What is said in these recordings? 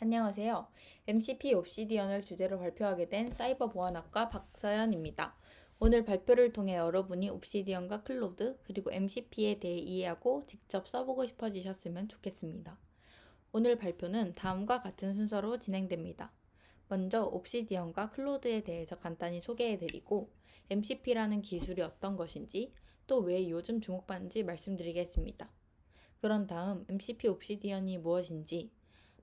안녕하세요. MCP 옵시디언을 주제로 발표하게 된 사이버 보안학과 박서연입니다. 오늘 발표를 통해 여러분이 옵시디언과 클로드 그리고 MCP에 대해 이해하고 직접 써보고 싶어지셨으면 좋겠습니다. 오늘 발표는 다음과 같은 순서로 진행됩니다. 먼저 옵시디언과 클로드에 대해서 간단히 소개해드리고 MCP라는 기술이 어떤 것인지 또 왜 요즘 주목받는지 말씀드리겠습니다. 그런 다음 MCP 옵시디언이 무엇인지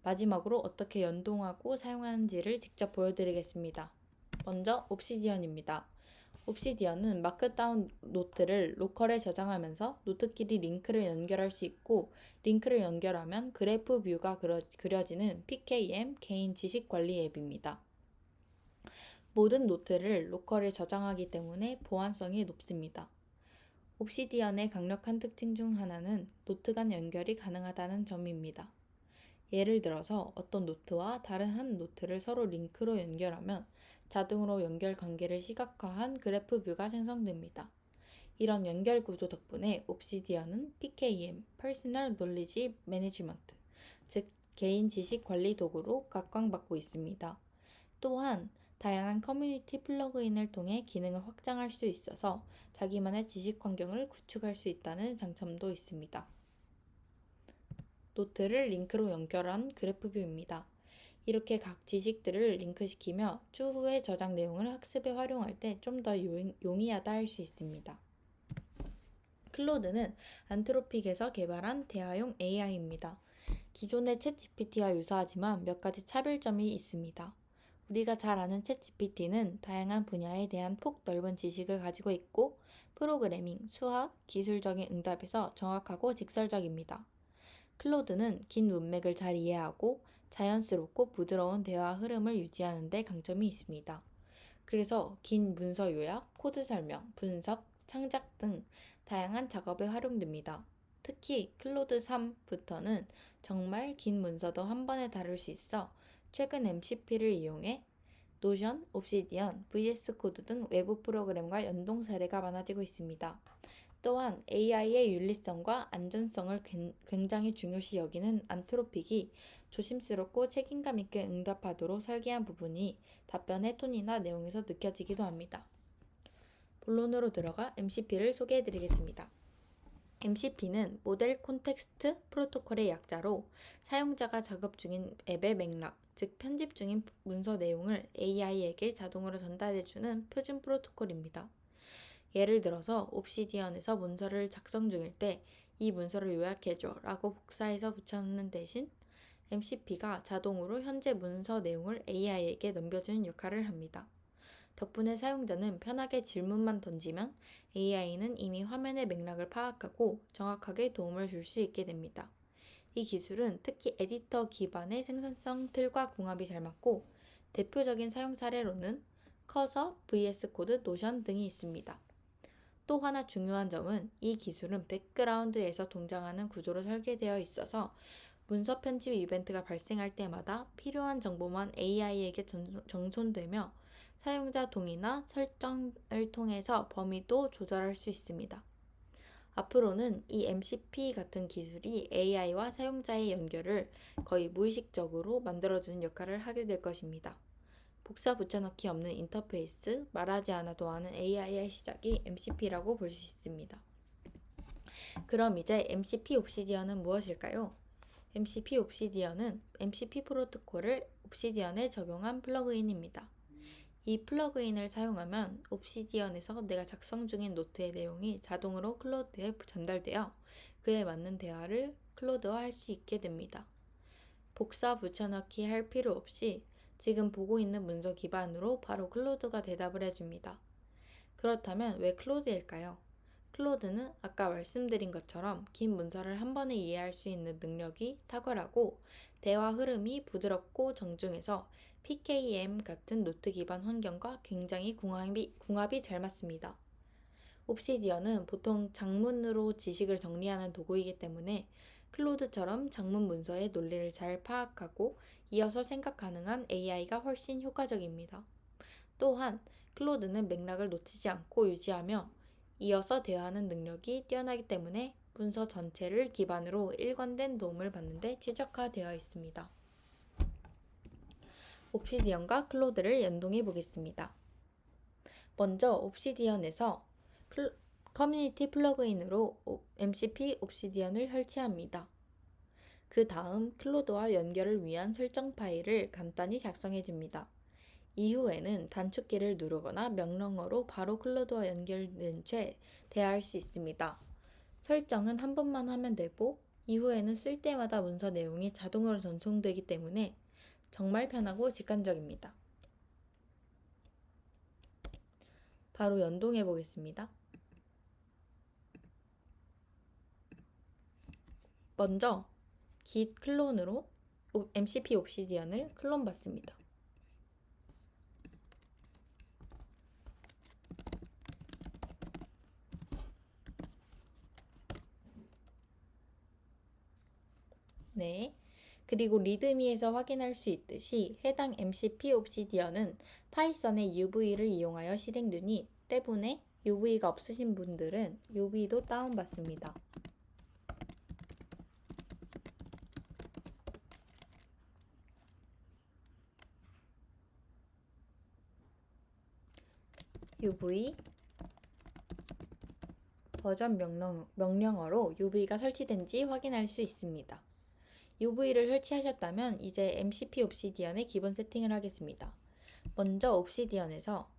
마지막으로 어떻게 연동하고 사용하는지를 직접 보여드리겠습니다. 먼저 옵시디언입니다. 옵시디언은 마크다운 노트를 로컬에 저장하면서 노트끼리 링크를 연결할 수 있고 링크를 연결하면 그래프 뷰가 그려 지는 PKM 개인 지식 관리 앱입니다. 모든 노트를 로컬에 저장하기 때문에 보안성이 높습니다. 옵시디언의 강력한 특징 중 하나는 노트 간 연결이 가능하다는 점입니다. 예를 들어서 어떤 노트와 다른 한 노트를 서로 링크로 연결하면 자동으로 연결 관계를 시각화한 그래프 뷰가 생성됩니다. 이런 연결 구조 덕분에 옵시디언은 PKM, Personal Knowledge Management, 즉 개인 지식 관리 도구로 각광받고 있습니다. 또한 다양한 커뮤니티 플러그인을 통해 기능을 확장할 수 있어서 자기만의 지식 환경을 구축할 수 있다는 장점도 있습니다. 노트를 링크로 연결한 그래프뷰입니다. 이렇게 각 지식들을 링크시키며 추후에 저장 내용을 학습에 활용할 때 좀 더 용이하다 할 수 있습니다. 클로드는 안트로픽에서 개발한 대화용 AI입니다. 기존의 챗 GPT와 유사하지만 몇 가지 차별점이 있습니다. 우리가 잘 아는 챗 GPT는 다양한 분야에 대한 폭 넓은 지식을 가지고 있고 프로그래밍, 수학, 기술적인 응답에서 정확하고 직설적입니다. 클로드는 긴 문맥을 잘 이해하고 자연스럽고 부드러운 대화 흐름을 유지하는 데 강점이 있습니다. 그래서 긴 문서 요약, 코드 설명, 분석, 창작 등 다양한 작업에 활용됩니다. 특히 클로드 3부터는 정말 긴 문서도 한 번에 다룰 수 있어 최근 MCP를 이용해 노션, 옵시디언, VS 코드 등 외부 프로그램과 연동 사례가 많아지고 있습니다. 또한 AI의 윤리성과 안전성을 굉장히 중요시 여기는 안트로픽이 조심스럽고 책임감 있게 응답하도록 설계한 부분이 답변의 톤이나 내용에서 느껴지기도 합니다. 본론으로 들어가 MCP를 소개해 드리겠습니다. MCP는 모델 콘텍스트 프로토콜의 약자로 사용자가 작업 중인 앱의 맥락, 즉 편집 중인 문서 내용을 AI에게 자동으로 전달해주는 표준 프로토콜입니다. 예를 들어서 옵시디언에서 문서를 작성 중일 때 이 문서를 요약해줘 라고 복사해서 붙여넣는 대신 MCP가 자동으로 현재 문서 내용을 AI에게 넘겨주는 역할을 합니다. 덕분에 사용자는 편하게 질문만 던지면 AI는 이미 화면의 맥락을 파악하고 정확하게 도움을 줄 수 있게 됩니다. 이 기술은 특히 에디터 기반의 생산성 틀과 궁합이 잘 맞고 대표적인 사용 사례로는 커서, VS 코드, 노션 등이 있습니다. 또 하나 중요한 점은 이 기술은 백그라운드에서 동작하는 구조로 설계되어 있어서 문서 편집 이벤트가 발생할 때마다 필요한 정보만 AI에게 정손되며 사용자 동의나 설정을 통해서 범위도 조절할 수 있습니다. 앞으로는 이 MCP 같은 기술이 AI와 사용자의 연결을 거의 무의식적으로 만들어주는 역할을 하게 될 것입니다. 복사 붙여넣기 없는 인터페이스, 말하지 않아도 아는 AI의 시작이 MCP라고 볼 수 있습니다. 그럼 이제 MCP 옵시디언은 무엇일까요? MCP 옵시디언은 MCP 프로토콜을 옵시디언에 적용한 플러그인입니다. 이 플러그인을 사용하면 옵시디언에서 내가 작성 중인 노트의 내용이 자동으로 클로드에 전달되어 그에 맞는 대화를 클로드와 할 수 있게 됩니다. 복사 붙여넣기 할 필요 없이 지금 보고 있는 문서 기반으로 바로 클로드가 대답을 해줍니다. 그렇다면 왜 클로드일까요? 클로드는 아까 말씀드린 것처럼 긴 문서를 한 번에 이해할 수 있는 능력이 탁월하고 대화 흐름이 부드럽고 정중해서 PKM 같은 노트 기반 환경과 굉장히 궁합이, 궁합이 잘 맞습니다. 옵시디언은 보통 장문으로 지식을 정리하는 도구이기 때문에 클로드처럼 장문 문서의 논리를 잘 파악하고 이어서 생각 가능한 AI가 훨씬 효과적입니다. 또한 클로드는 맥락을 놓치지 않고 유지하며 이어서 대화하는 능력이 뛰어나기 때문에 문서 전체를 기반으로 일관된 도움을 받는데 최적화되어 있습니다. 옵시디언과 클로드를 연동해 보겠습니다. 먼저 옵시디언에서 클- 커뮤니티 플러그인으로 오- MCP 옵시디언을 설치합니다. 그 다음 클로드와 연결을 위한 설정 파일을 간단히 작성해 줍니다. 이후에는 단축키를 누르거나 명령어로 바로 클로드와 연결된 채 대화할 수 있습니다. 설정은 한 번만 하면 되고 이후에는 쓸 때마다 문서 내용이 자동으로 전송되기 때문에 정말 편하고 직관적입니다. 바로 연동해 보겠습니다. 먼저 git 클론으로 오- MCP 옵시디언을 클론 받습니다. 네. 그리고 리드미에서 확인할 수 있듯이 해당 MCP 옵시디언은 파이썬의 UV를 이용하여 실행되니 때문에 UV가 없으신 분들은 UV도 다운받습니다. UV 버전 명령, 명령어로 UV가 설치된지 확인할 수 있습니다. UV를 설치하셨다면 이제 MCP 옵시디언의 기본 세팅을 하겠습니다. 먼저 옵시디언에서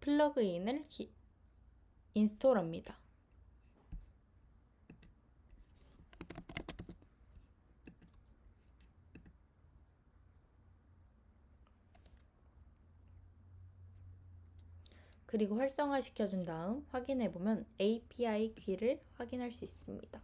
플러그인을 기- 인스톨합니다. 그리고 활성화 시켜 준 다음 확인해 보면 API 키를 확인할 수 있습니다.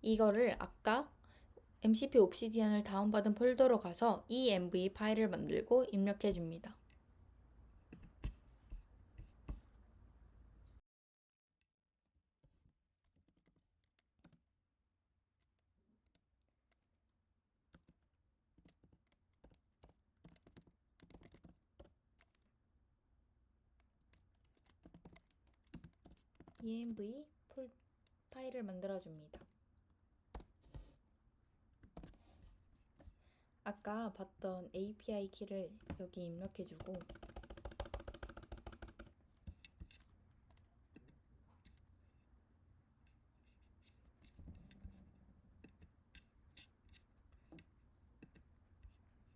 이거를 아까 MCP 옵시디언을 다운받은 폴더로 가서 env 파일을 만들고 입력해 줍니다. Env 폴 파일을 만들어 줍니다. 아까 봤던 API 키를 여기 입력해 주고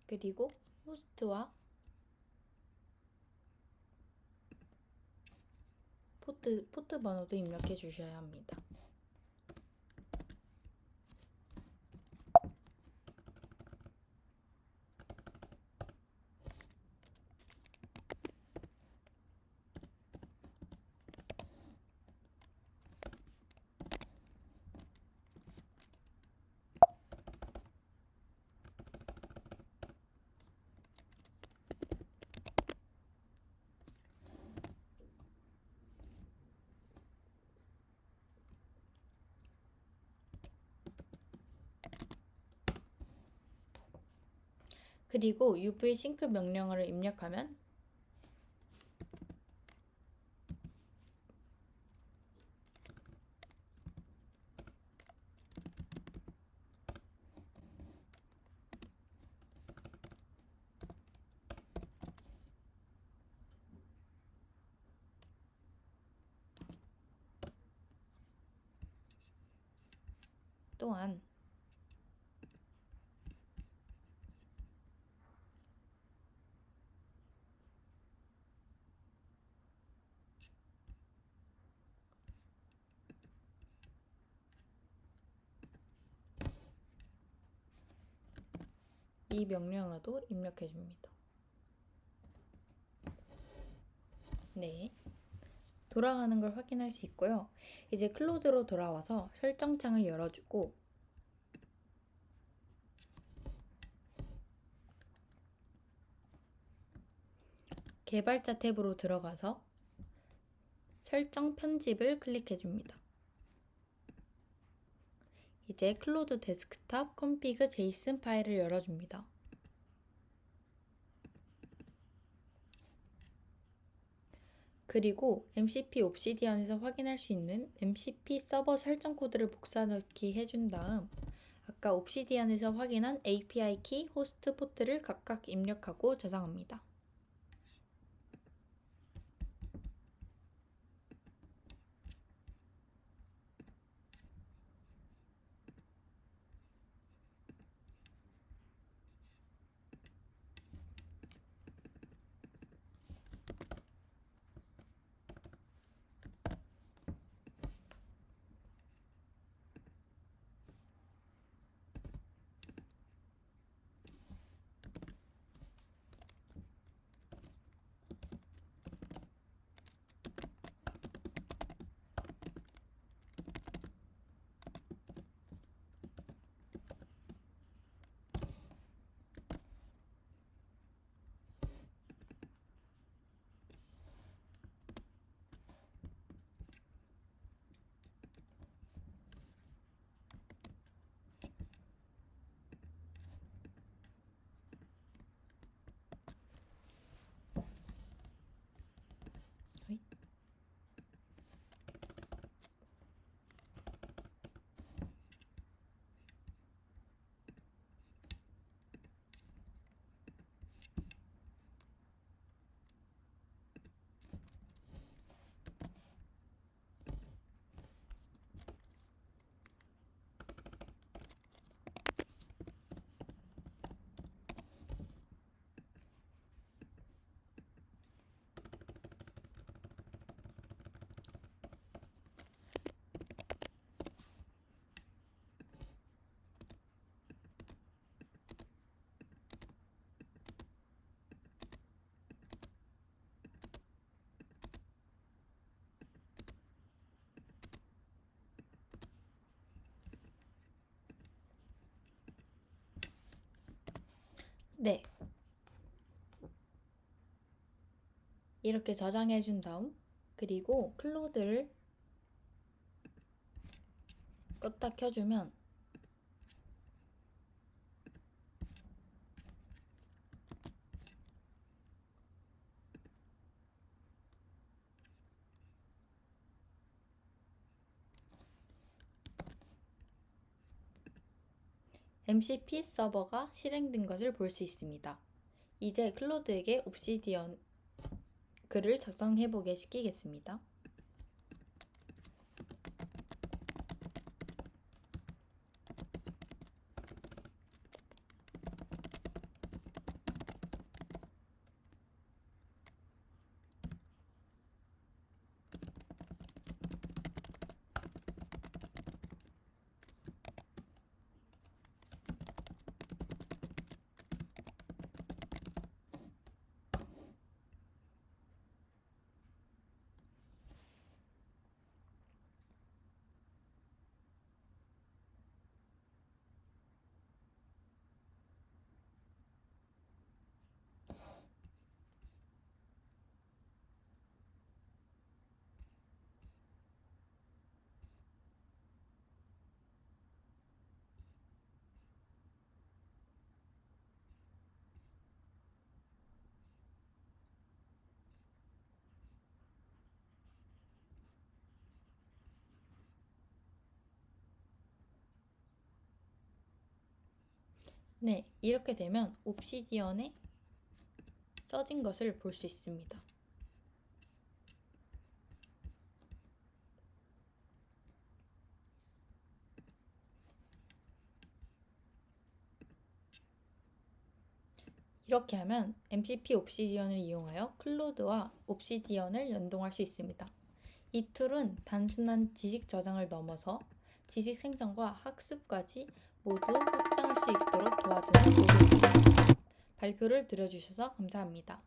그리고 호스트와 포트, 포트 번호도 입력해 주셔야 합니다. 그리고 uv 싱크 명령어를 입력하면 또한 이 명령어도 입력해 줍니다. 네. 돌아가는 걸 확인할 수 있고요. 이제 클로드로 돌아와서 설정창을 열어주고 개발자 탭으로 들어가서 설정 편집을 클릭해 줍니다. 이제 클로드 데스크탑 config json 파일을 열어줍니다. 그리고 MCP 옵시디언에서 확인할 수 있는 MCP 서버 설정 코드를 복사 넣기 해준 다음 아까 옵시디언에서 확인한 API 키, 호스트 포트를 각각 입력하고 저장합니다. 네. 이렇게 저장해 준 다음 그리고 클로드를 껐다 켜주면 MCP 서버가 실행된 것을 볼 수 있습니다. 이제 클로드에게 옵시디언 글을 작성해 보게 시키겠습니다. 네, 이렇게 되면 옵시디언에 써진 것을 볼 수 있습니다. 이렇게 하면 MCP 옵시디언을 이용하여 클로드와 옵시디언을 연동할 수 있습니다. 이 툴은 단순한 지식 저장을 넘어서 지식 생성과 학습까지 모두 수 있도록 도와주는 도구입니다. 발표를 들어주셔서 감사합니다.